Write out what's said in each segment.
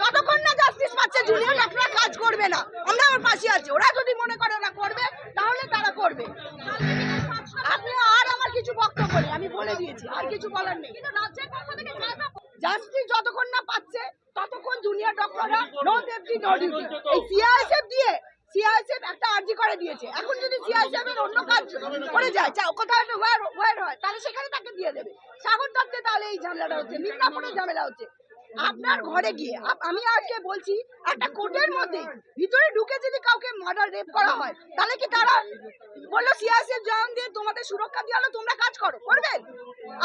যতক্ষণ না জাস্টিস পাচ্ছে জুনিয়র ডাক্তাররা কাজ করবে না। আমরা আমার পাশে আছি। ওরা যদি মনে করে ওরা করবে, তাহলে তারা করবে। আপনি আর আমার কিছু বক্তব্য নেই, আমি বলে দিয়েছি, আর কিছু বলার নেই। জাস্টিস যতক্ষণ না পাচ্ছে, ততক্ষণ জুনিয়র ডক্টররা নো সেফটি এই সিআইএসএফ দিয়ে সিআইএসএফ একটা আর্জি করে দিয়েছে। এখন যদি সিআইএসএফ এর অন্য কাজ করে যায় কোথাও একটা ওয়ার হয়, তাহলে সেখানে তাকে দিয়ে দেবে। সাগর দত্তে তাহলে এই ঝামেলাটা হচ্ছে, মিদনাপুরে ঝামেলা হচ্ছে। আপনার ঘরে গিয়ে আমি আজকে বলছি, একটা কোর্টের মধ্যে ভিতরে ঢুকে যদি কাউকে মার্ডার রেপ করা হয়, তাহলে কি তারা বলল সিআইএসএফ জওয়ান দিয়ে তোমাদের সুরক্ষা হলো, তোমরা কাজ করো, করবেন?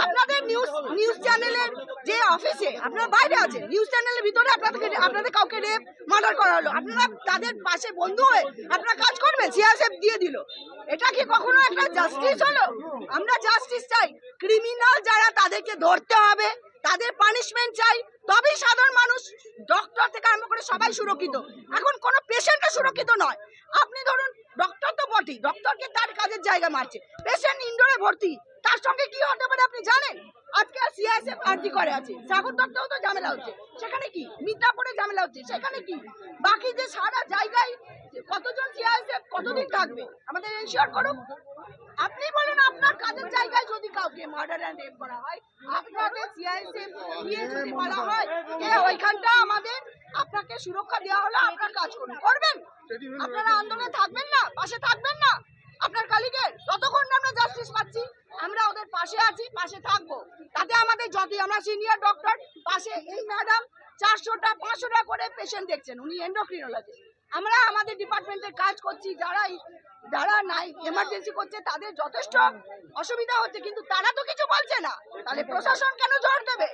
আপনাদের নিউজ নিউজ চ্যানেলের যে অফিসে আপনারা বাইরে আছে নিউজ চ্যানেলের ভিতরে আপনাদেরকে, আপনাদের কাউকে রেপ মার্ডার করা হলো। আপনারা তাদের পাশে বন্ধু হয়ে আপনারা কাজ করবেন সিআইএসএফ দিয়ে দিল। এটা কি কখনো একটা জাস্টিস হলো? আমরা জাস্টিস চাই। ক্রিমিনাল যারা তাদেরকে ধরতে হবে তাদের পানিশমেন্ট চাই, তবেই সাধারণ মানুষ ডক্টর থেকে আরম্ভ করে সবাই সুরক্ষিত। এখন কোনো পেশেন্টও সুরক্ষিত নয়। আপনি ধরুন ডক্টর তো বটেই ডক্টরকে তার কাজের জায়গা মারছে। পেশেন্ট ইনডোরে ভর্তি, তার সঙ্গে কি হতে পারে আপনি জানেন? আজকে সিআইএসএফ আরজি করে আছে, সাগর দত্তেও তো ঝামেলা হচ্ছে। সেখানে কি? মিদনাপুরে ঝামেলা হচ্ছে, সেখানে কি? বাকি যে সারা জায়গায় কতজন সিআইএসএফ কতদিন থাকবে? আমাদের এনশিওর করুন। আপনি বলুন আপনার কাজের জায়গায় কাউকে মার্ডার অ্যান্ড রেপ করা হয় আপনাকে সিআইএসএফ দিয়ে যদি বলা হয় যে ওইখানটা আমাদের আপনাকে সুরক্ষা দেওয়া হলো আপনার কাজ করুন করবেন আপনারা আন্দোলনে থাকবেন না পাশে থাকবেন না আপনার কালিগের ততক্ষণ না আমরা জাস্টিস পাচ্ছি আমরা ওদের পাশে আছি পাশে থাকব তাতে আমাদের যতই আমরা সিনিয়র ডক্টর পাশে এই ম্যাডাম চারশোটা পাঁচশোটা করে পেশেন্ট দেখছেন, উনি এন্ডোক্রিনোলজিস্ট আমরা আমাদের ডিপার্টমেন্টের কাজ করছি, যারা যারা নাই এমার্জেন্সি করছে, তাদের যথেষ্ট অসুবিধা হচ্ছে, কিন্তু তারা তো কিছু বলছে না। তাহলে প্রশাসন কেন জোর দেবে?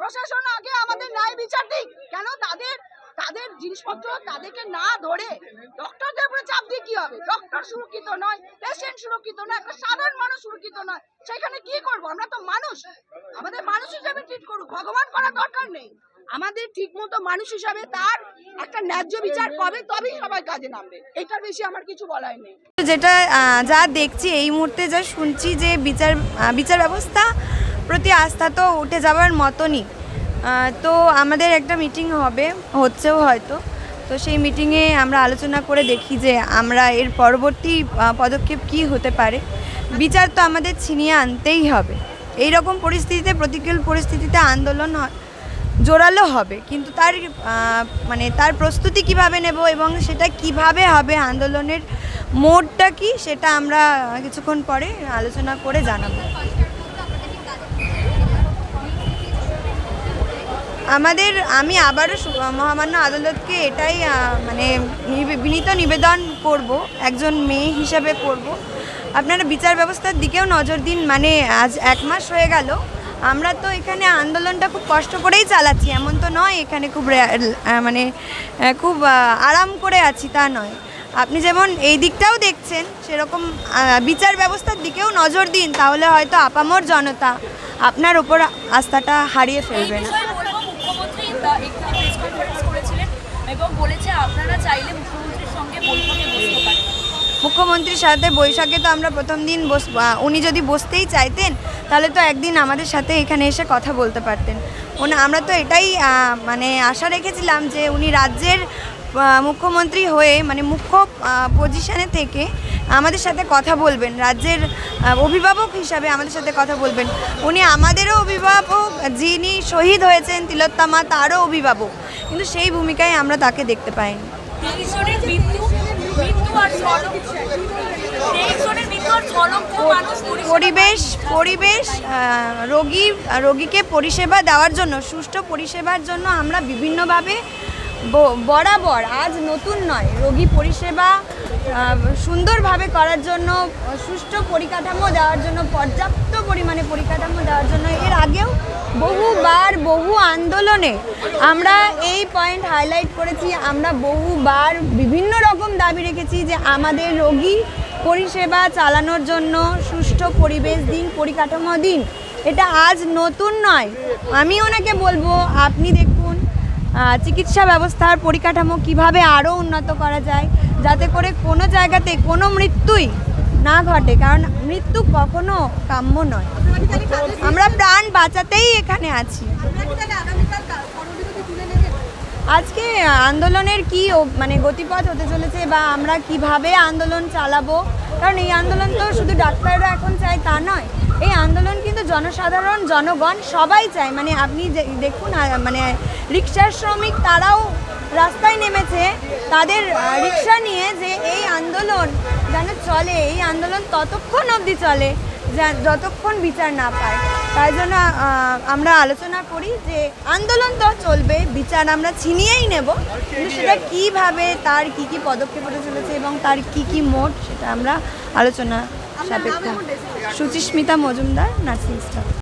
প্রশাসন আগে আমাদের ন্যায় বিচার দিক। কেন তাদের তাদের জিনিসপত্র তাদেরকে না ধরে ডক্টরদের উপরে চাপ দিয়ে কি হবে? ডক্টর সুরক্ষিত নয় পেশেন্ট সুরক্ষিত নয়, একটা সাধারণ মানুষ সুরক্ষিত নয়। সেখানে কি করব? আমরা তো মানুষ। আমাদের মানুষ হিসেবে ট্রিট করুক। ভগবান করার দরকার নেই। আমাদের ঠিক মতো মানুষ হিসাবে তার একটা ন্যায্য বিচার পাবে তবেই সবাই কাজে নামবে। এটার বেশি আমার কিছু বলার নেই। যেটা যা দেখছি এই মুহূর্তে, যা শুনছি যে বিচার বিচার ব্যবস্থা প্রতি আস্থা তো উঠে যাওয়ার মতনই। তো আমাদের একটা মিটিং হবে, হচ্ছেও হয়তো। তো সেই মিটিংয়ে আমরা আলোচনা করে দেখি যে আমরা এর পরবর্তী পদক্ষেপ কি হতে পারে। বিচার তো আমাদের ছিনিয়ে আনতেই হবে। এই রকম পরিস্থিতিতে, প্রতিকূল পরিস্থিতিতে আন্দোলন হয়। জোরালো হবে, কিন্তু তার মানে তার প্রস্তুতি কীভাবে নেব এবং সেটা কীভাবে হবে আন্দোলনের মোডটা কি, সেটা আমরা কিছুক্ষণ পরে আলোচনা করে জানাব। আমাদের, আমি আবারও মহামান্য আদালতকে এটাই মানে বিনীত নিবেদন করব, একজন মেয়ে হিসাবে করব। আপনারা বিচার ব্যবস্থার দিকেও নজর দিন মানে আজ এক মাস হয়ে গেল আমরা তো এখানে আন্দোলনটা খুব কষ্ট করেই চালাচ্ছি, এমন তো নয় এখানে খুব মানে খুব আরাম করে আছি, তা নয়। আপনি যেমন এই দিকটাও দেখছেন, সেরকম বিচার ব্যবস্থার দিকেও নজর দিন, তাহলে হয়তো আপামর জনতা আপনার ওপর আস্থাটা হারিয়ে ফেলবে না। এবং বলেছে আপনারা চাইলে মুখ্যমন্ত্রীর সঙ্গে বৈঠকে বসতে পারেন মুখ্যমন্ত্রীর সাথে বৈশাখে তো আমরা প্রথম দিন বস উনি যদি বসতেই চাইতেন, তাহলে তো একদিন আমাদের সাথে এখানে এসে কথা বলতে পারতেন। উনি আমরা তো এটাই মানে আশা রেখেছিলাম যে উনি রাজ্যের মুখ্যমন্ত্রী হয়ে মানে মুখ্য পজিশনে থেকে আমাদের সাথে কথা বলবেন। রাজ্যের অভিভাবক হিসাবে আমাদের সাথে কথা বলবেন। উনি আমাদেরও অভিভাবক, যিনি শহীদ হয়েছেন তিলোত্তমা, তারও অভিভাবক। কিন্তু সেই ভূমিকায় আমরা তাকে দেখতে পাইনি। পরিবেশ পরিবেশ রোগী রোগীকে পরিষেবা দেওয়ার জন্য সুষ্ঠু পরিষেবার জন্য আমরা বিভিন্নভাবে বরাবর আজ নতুন নয়। রোগী পরিষেবা সুন্দরভাবে করার জন্য সুষ্ঠু পরিকাঠামো দেওয়ার জন্য পর্যাপ্ত পরিমাণে পরিকাঠামো দেওয়ার জন্য এর আগেও বহুবার বহু আন্দোলনে আমরা এই পয়েন্ট হাইলাইট করেছি। আমরা বহুবার বিভিন্ন রকম দাবি রেখেছি যে আমাদের রোগী পরিষেবা চালানোর জন্য সুষ্ঠু পরিবেশ দিন পরিকাঠামো দিন। এটা আজ নতুন নয়। আমি ওনাকে বলব আপনি আহ, চিকিৎসা ব্যবস্থার পরিকাঠামো কীভাবে আরও উন্নত করা যায়, যাতে করে কোনো জায়গাতে কোনো মৃত্যুই না ঘটে, কারণ মৃত্যু কখনো কাম্য নয়। আমরা প্রাণ বাঁচাতেই এখানে আছি। আজকে আন্দোলনের কি মানে গতিপথ হতে চলেছে বা আমরা কীভাবে আন্দোলন চালাবো? কারণ এই আন্দোলন তো শুধু ডাক্তাররা এখন চায় তা নয়। জনসাধারণ, জনগণ সবাই চায়। মানে আপনি দেখুন মানে রিক্সার শ্রমিক তারাও রাস্তায় নেমেছে। তাদের রিক্সা নিয়ে যে এই আন্দোলন যেন চলে, এই আন্দোলন ততক্ষণ অবধি চলে যতক্ষণ বিচার না পায়। তাই জন্য আমরা আলোচনা করি যে আন্দোলন তো চলবে, বিচার আমরা ছিনিয়েই নেব। কিন্তু সেটা কীভাবে, তার কি কি পদক্ষেপ চলেছে এবং তার কি কি মোট, সেটা আমরা আলোচনা সাপেক্ষ সুচিস্মিতা মজুমদার নার্সিং স্টাফ।